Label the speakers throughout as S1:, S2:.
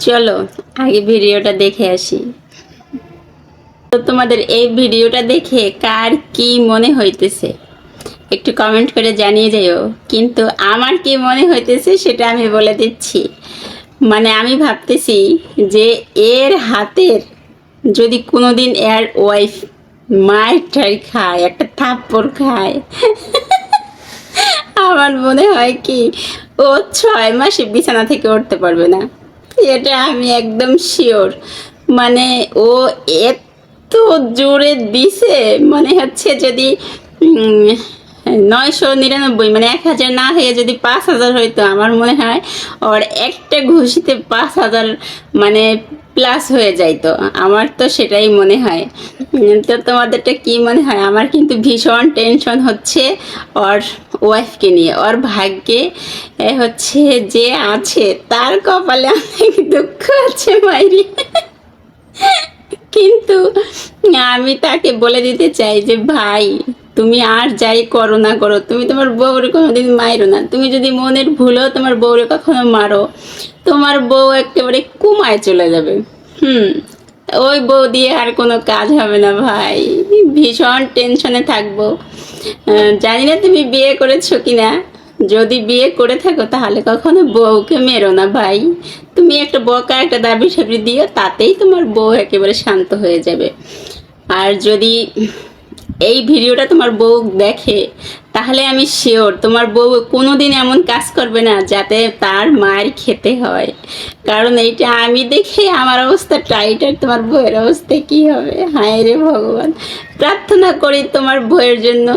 S1: চলো, আগে ভিডিওটা দেখে আসি। তো তোমাদের এই ভিডিওটা দেখে কার কি মনে হইতেছে? একটু কমেন্ট করে জানিয়ে যাইও কিন্তু আমার কি মনে হইতেছে সেটা আমি বলে দিচ্ছি। মানে আমি ভাবতেছি যে এর হাতের যদি কোনো দিন এর ওয়াইফ মায়ের খায়, একটা থাপ্পড় খায়, আমার মনে হয় কি ও ছয় মাসে বিছানা থেকে উঠতে পারবে না। এটা আমি একদম শিওর মানে ও এত জোরে দিছে, মনে হচ্ছে যদি নয়শো নিরানব্বই মানে এক হাজার না হয়ে যদি পাঁচ হাজার হইতো আমার মনে হয়, ওর একটা ঘুষিতে পাঁচ হাজার মানে প্লাস হয়ে যাইতো। আমার তো সেটাই মনে হয়। তো তোমাদেরটা কি মনে হয়? আমার কিন্তু ভীষণ টেনশন হচ্ছে, ওর ওয়াইফকে নিয়ে। ওর ভাগ্যে হচ্ছে যে আছে, তার কপালে অনেক দুঃখ আছে মাইরি। কিন্তু আমি তাকে বলে দিতে চাই যে, ভাই, তুমি আর যাই করো না করো। তুমি তোমার বউরে কোনোদিন মাইরো না। তুমি যদি মনের ভুলেও তোমার বউরে কখনো মারো, তোমার বউ একেবারে কুমায় চলে যাবে। হুম, ওই বউ দিয়ে আর কোনো কাজ হবে না, ভাই। ভীষণ টেনশনে থাকব। জানি না তুমি বিয়ে করেছ কিনা। যদি বিয়ে করে থাকো, তাহলে কখনো বউকে মেরো না ভাই। তুমি একটা বকা, একটা দাবি সাবি দিও, তাতেই তোমার বউ একেবারে শান্ত হয়ে যাবে। আর যদি এই ভিডিওটা তোমার বউ দেখে, তাহলে আমি শিওর তোমার বউ কোনো দিন এমন কাজ করবে না যাতে তার মায়ের খেতে হয়। কারণ এইটা আমি দেখে আমার অবস্থা টাইট আর তোমার বউয়ের অবস্থা কি হবে? হায় রে ভগবান। প্রার্থনা করি তোমার বউয়ের জন্য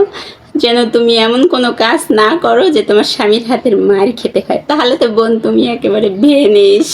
S1: যেন তুমি এমন কোনো কাজ না করো যে তোমার স্বামীর হাতের মায়ের খেতে হয়। তাহলে তো বোন, তুমি একেবারে ভেয়ে নিস